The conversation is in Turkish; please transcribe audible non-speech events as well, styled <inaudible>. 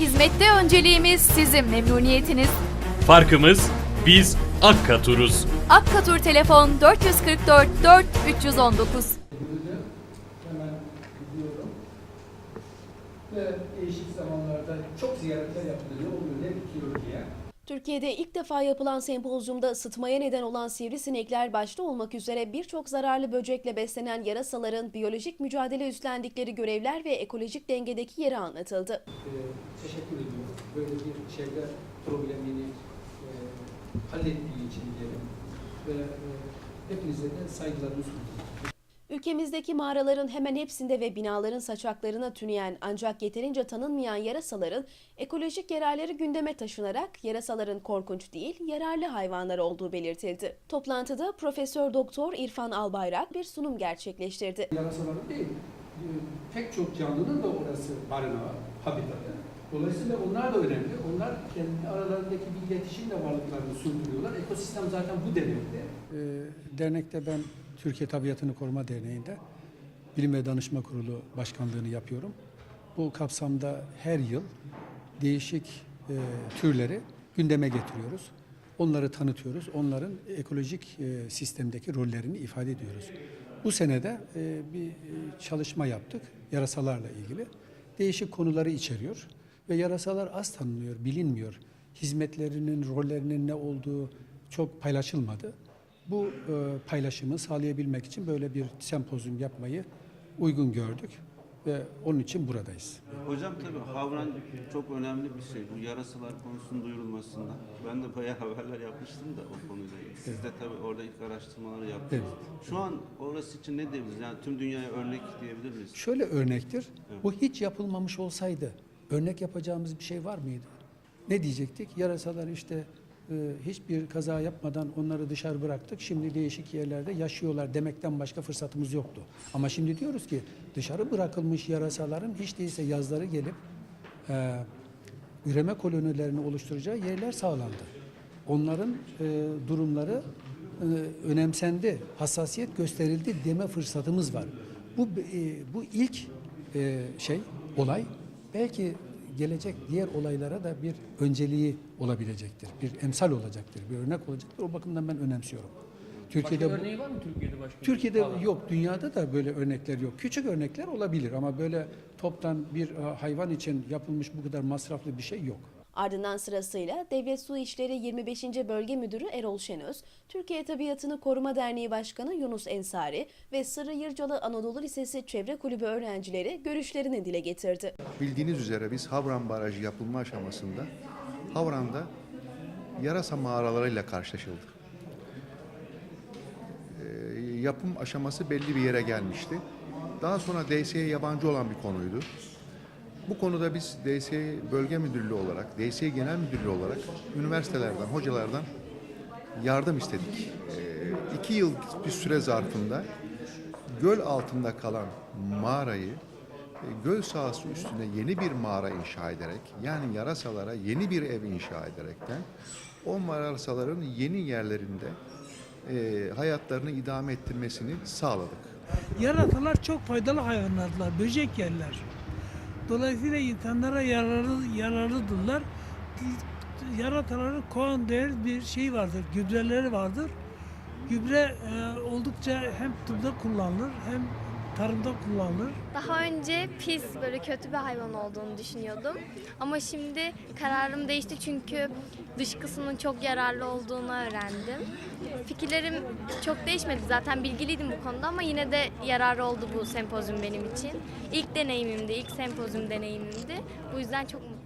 Hizmette önceliğimiz sizin memnuniyetiniz. Farkımız biz Akkatur'uz. Akkatur telefon 444 4 319. hemen gidiyorum. Ve değişik zamanlarda çok ziyaretler yapılıyor, oluyor. Ne bitiyor diye. Türkiye'de ilk defa yapılan sempozyumda ısıtmaya neden olan sivrisinekler başta olmak üzere birçok zararlı böcekle beslenen yarasaların biyolojik mücadele üstlendikleri görevler ve ekolojik dengedeki yeri anlatıldı. Ee, teşekkür ediyorum. Böyle bir çevre problemini e, hallettiği için diyelim. Ve e, hepinize de saygılarımı sunuyorum. Ülkemizdeki mağaraların hemen hepsinde ve binaların saçaklarına tüneyen ancak yeterince tanınmayan yarasaların ekolojik yararları gündeme taşınarak yarasaların korkunç değil, yararlı hayvanlar olduğu belirtildi. Toplantıda Profesör Doktor İrfan Albayrak bir sunum gerçekleştirdi. Yarasaların değil, e, pek çok canlının da orası barınağı, habitatı. Dolayısıyla onlar da önemli. Onlar kendi aralarındaki bir iletişimle varlıklarını sürdürüyorlar. Ekosistem zaten bu demekti. Ee, Dernekte ben Türkiye Tabiatını Koruma Derneği'nde Bilim ve Danışma Kurulu Başkanlığını yapıyorum. Bu kapsamda her yıl değişik e, türleri gündeme getiriyoruz. Onları tanıtıyoruz. Onların ekolojik e, sistemdeki rollerini ifade ediyoruz. Bu senede e, bir e, çalışma yaptık yarasalarla ilgili. Değişik konuları içeriyor ve yarasalar az tanınıyor, bilinmiyor. Hizmetlerinin, rollerinin ne olduğu çok paylaşılmadı. Bu e, paylaşımı sağlayabilmek için böyle bir sempozyum yapmayı uygun gördük ve onun için buradayız. Hocam tabii havran çok önemli bir şey. Bu yarasalar konusunun duyurulmasında. Ben de bayağı <laughs> haberler yapmıştım da o konuyla. Siz de tabii orada ilk araştırmaları yaptınız. Şu an orası için ne diyebiliriz? Yani tüm dünyaya örnek diyebilir miyiz? Şöyle örnektir. Bu hiç yapılmamış olsaydı örnek yapacağımız bir şey var mıydı? Ne diyecektik? Yarasalar işte hiçbir kaza yapmadan onları dışarı bıraktık. Şimdi değişik yerlerde yaşıyorlar demekten başka fırsatımız yoktu. Ama şimdi diyoruz ki dışarı bırakılmış yarasaların hiç değilse yazları gelip e, üreme kolonilerini oluşturacağı yerler sağlandı. Onların e, durumları e, önemsendi, hassasiyet gösterildi deme fırsatımız var. Bu e, bu ilk e, şey olay belki gelecek diğer olaylara da bir önceliği olabilecektir. Bir emsal olacaktır, bir örnek olacaktır. O bakımdan ben önemsiyorum. Türkiye'de bu- örneği var mı Türkiye'de başka? Türkiye'de yok, dünyada da böyle örnekler yok. Küçük örnekler olabilir ama böyle toptan bir e, hayvan için yapılmış bu kadar masraflı bir şey yok. Ardından sırasıyla Devlet Su İşleri 25. Bölge Müdürü Erol Şenöz, Türkiye Tabiatını Koruma Derneği Başkanı Yunus Ensari ve Sırrı Yırcalı Anadolu Lisesi Çevre Kulübü öğrencileri görüşlerini dile getirdi. Bildiğiniz üzere biz Havran Barajı yapılma aşamasında Havran'da yarasa mağaralarıyla karşılaşıldık. Ee, yapım aşaması belli bir yere gelmişti. Daha sonra DS'ye yabancı olan bir konuydu. Bu konuda biz DS Bölge Müdürlüğü olarak, DS Genel Müdürlüğü olarak üniversitelerden, hocalardan yardım istedik. Ee, iki yıl bir süre zarfında göl altında kalan mağarayı e, göl sahası üstüne yeni bir mağara inşa ederek yani yarasalara yeni bir ev inşa ederekten o yarasaların yeni yerlerinde e, hayatlarını idame ettirmesini sağladık. Yarasalar çok faydalı hayvanlardılar, böcek yerler. Dolayısıyla insanlara yararlı, yararlıdırlar. Yarasaların kovan değer bir şey vardır, gübreleri vardır. Gübre e, oldukça hem tıbda kullanılır hem tarımda kullanılır. Daha önce pis, böyle kötü bir hayvan olduğunu düşünüyordum. Ama şimdi kararım değişti çünkü dışkısının çok yararlı olduğunu öğrendim. Fikirlerim çok değişmedi zaten bilgiliydim bu konuda ama yine de yararı oldu bu sempozyum benim için. İlk deneyimimdi, ilk sempozyum deneyimimdi. Bu yüzden çok mutluyum.